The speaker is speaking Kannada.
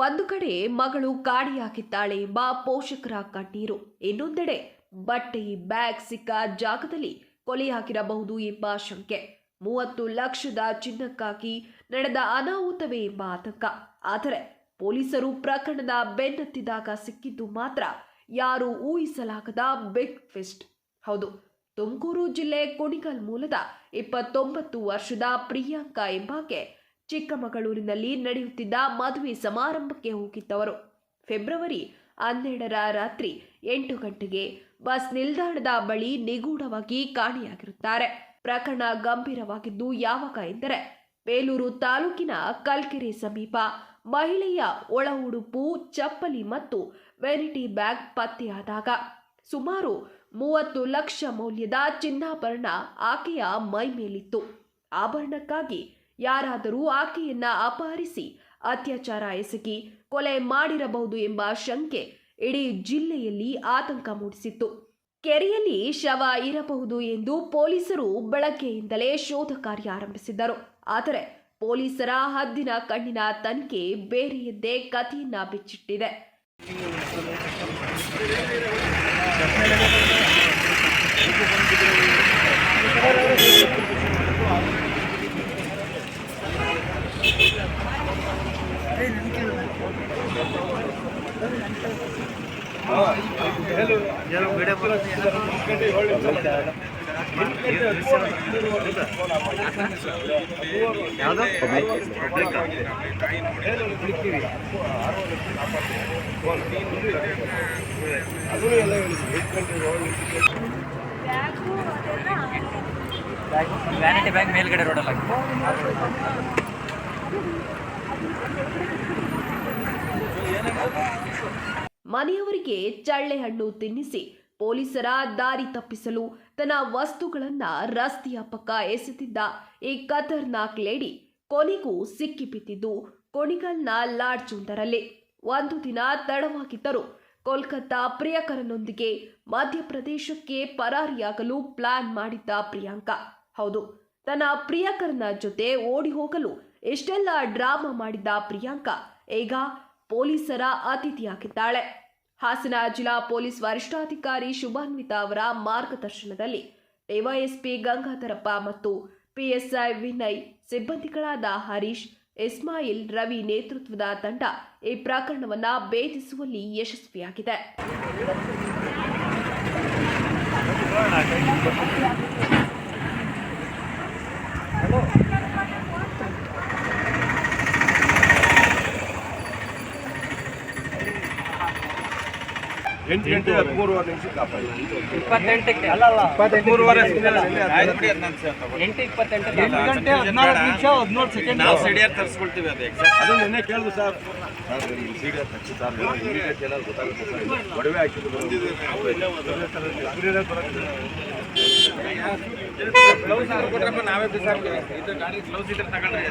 ಒಂದು ಕಡೆ ಮಗಳು ಕಾಣೆಯಾಗಿದ್ದಾಳೆ ಎಂಬ ಪೋಷಕರ ಕಣ್ಣೀರು, ಇನ್ನೊಂದೆಡೆ ಬಟ್ಟೆ, ಬ್ಯಾಗ್ ಸಿಕ್ಕ ಜಾಗದಲ್ಲಿ ಕೊಲೆಯಾಗಿರಬಹುದು ಎಂಬ ಶಂಕೆ. ಮೂವತ್ತು ಲಕ್ಷದ ಚಿನ್ನಕ್ಕಾಗಿ ನಡೆದ ಅನಾಹುತವೇ ಎಂಬ ಆತಂಕ. ಆದರೆ ಪೊಲೀಸರು ಪ್ರಕರಣದ ಬೆನ್ನತ್ತಿದಾಗ ಸಿಕ್ಕಿದ್ದು ಮಾತ್ರ ಯಾರು ಊಹಿಸಲಾಗದ ಬಿಗ್ ಫಿಸ್ಟ್ ಹೌದು, ತುಮಕೂರು ಜಿಲ್ಲೆ ಕುಣಿಗಲ್ ಮೂಲದ ಇಪ್ಪತ್ತೊಂಬತ್ತು ವರ್ಷದ ಪ್ರಿಯಾಂಕಾ ಎಂಬಾಕೆ ಚಿಕ್ಕಮಗಳೂರಿನಲ್ಲಿ ನಡೆಯುತ್ತಿದ್ದ ಮದುವೆ ಸಮಾರಂಭಕ್ಕೆ ಹೋಗಿದ್ದವರು. ಫೆಬ್ರವರಿ ಹನ್ನೆರಡರ ರಾತ್ರಿ ಎಂಟು ಗಂಟೆಗೆ ಬಸ್ ನಿಲ್ದಾಣದ ಬಳಿ ನಿಗೂಢವಾಗಿ ಕಾಣೆಯಾಗಿರುತ್ತಾರೆ. ಪ್ರಕರಣ ಗಂಭೀರವಾಗಿದ್ದು ಯಾವಾಗ ಎಂದರೆ, ಬೇಲೂರು ತಾಲೂಕಿನ ಕಲ್ಕೆರೆ ಸಮೀಪ ಮಹಿಳೆಯ ಒಳ ಉಡುಪು ಚಪ್ಪಲಿ ಮತ್ತು ವೆರಿಟಿ ಬ್ಯಾಗ್ ಪತ್ತೆಯಾದಾಗ ಸುಮಾರು ಮೂವತ್ತು ಲಕ್ಷ ಮೌಲ್ಯದ ಚಿನ್ನಾಭರಣ ಆಕೆಯ ಮೈ ಮೇಲಿತ್ತು. ಆಭರಣಕ್ಕಾಗಿ ಯಾರಾದರೂ ಆಕೆಯನ್ನ ಅಪಹರಿಸಿ ಅತ್ಯಾಚಾರ ಎಸಗಿ ಕೊಲೆ ಮಾಡಿರಬಹುದು ಎಂಬ ಶಂಕೆ ಇಡೀ ಜಿಲ್ಲೆಯಲ್ಲಿ ಆತಂಕ ಮೂಡಿಸಿತ್ತು. ಕೆರೆಯಲ್ಲಿ ಶವ ಇರಬಹುದು ಎಂದು ಪೊಲೀಸರು ಬೆಳಗ್ಗೆಯಿಂದಲೇ ಶೋಧ ಕಾರ್ಯ ಆರಂಭಿಸಿದ್ದರು. ಆದರೆ ಪೊಲೀಸರ ಹದ್ದಿನ ಕಣ್ಣಿನ ತನಿಖೆ ಬೇರೆಯದ್ದೇ ಕಥೆಯನ್ನ ಬಿಚ್ಚಿಟ್ಟಿದೆ. ವ್ಯಾನಿಟಿ ಬ್ಯಾಗ್ ಮೇಲ್ಗಡೆ ರೋಡಲ್ಲಿ ಮನೆಯವರಿಗೆ ಚಳ್ಳೆ ಹಣ್ಣು ತಿನ್ನಿಸಿ ಪೊಲೀಸರ ದಾರಿ ತಪ್ಪಿಸಲು ತನ್ನ ವಸ್ತುಗಳನ್ನ ರಸ್ತೆಯ ಪಕ್ಕ ಎಸೆತಿದ್ದ ಈ ಖತರ್ನಾಕ್ ಲೇಡಿ ಕೊನೆಗೂ ಸಿಕ್ಕಿಬಿದ್ದಿದ್ದು ಕೊಣಿಗಲ್ನ ಲಾಡ್ಜ್ ಒಂದರಲ್ಲಿ. ಒಂದು ದಿನ ತಡವಾಗಿದ್ದರು ಕೋಲ್ಕತ್ತಾ ಪ್ರಿಯಕರನೊಂದಿಗೆ ಮಧ್ಯಪ್ರದೇಶಕ್ಕೆ ಪರಾರಿಯಾಗಲು ಪ್ಲಾನ್ ಮಾಡಿದ್ದ ಪ್ರಿಯಾಂಕಾ. ಹೌದು, ತನ್ನ ಪ್ರಿಯಕರನ ಜೊತೆ ಓಡಿ ಹೋಗಲು ಎಷ್ಟೆಲ್ಲ ಡ್ರಾಮಾ ಮಾಡಿದ್ದ ಪ್ರಿಯಾಂಕಾ, ಈಗ ಪೊಲೀಸರ ಅತಿಥಿಯಾಗಿದ್ದಾಳೆ. ಹಾಸನ ಜಿಲ್ಲಾ ಪೊಲೀಸ್ ವರಿಷ್ಠಾಧಿಕಾರಿ ಶುಭಾನ್ವಿತ ಅವರ ಮಾರ್ಗದರ್ಶನದಲ್ಲಿ ಡಿವೈಎಸ್ಪಿ ಗಂಗಾಧರಪ್ಪ ಮತ್ತು ಪಿಎಸ್ಐ ವಿನಯ್, ಸಿಬ್ಬಂದಿಗಳಾದ ಹರೀಶ್, ಇಸ್ಮಾಯಿಲ್, ರವಿ ನೇತೃತ್ವದ ತಂಡ ಈ ಪ್ರಕರಣವನ್ನು ಭೇದಿಸುವಲ್ಲಿ ಯಶಸ್ವಿಯಾಗಿದೆ. ಎಂಟು ಗಂಟೆ ಹದಿಮೂರುವರೆ ನಿಮಿಷಕ್ಕೆ ಕಾಪಾಡಿ ಇಪ್ಪತ್ತೆಂಟಕ್ಕೆ. ಮೂರುವರೆ ಎಂಟು ಇಪ್ಪತ್ತೆಂಟಕ್ಕೆ ಎಂಟು ಗಂಟೆ ಹದಿನಾಲ್ಕು ನಿಮಿಷ ಹದಿನೇಳು ಸೆಕೆಂಡ್ ನಾವು ಸಿಡಿಯರ್ ತರಿಸ್ಕೊಳ್ತೀವಿ ಅದು ಎಕ್ಸಾಕ್ಟ್ ಅದು ನಿನ್ನೆ ಕೇಳಿದ್ರು ಸರ್ ಸರ್ ಏನಾದ್ರು ಗೊತ್ತಾಗುತ್ತೆ ಸರ್ ಒಡವೆ ಹಾಕಿದ್ದು ನಾವೇ ಬಿಸಾಕ್ತೀವಿ. ಇದು ಗಾಡಿ ಗ್ಲೌಸ್ ಇದ್ರೆ ತಗೊಂಡ್ರೆ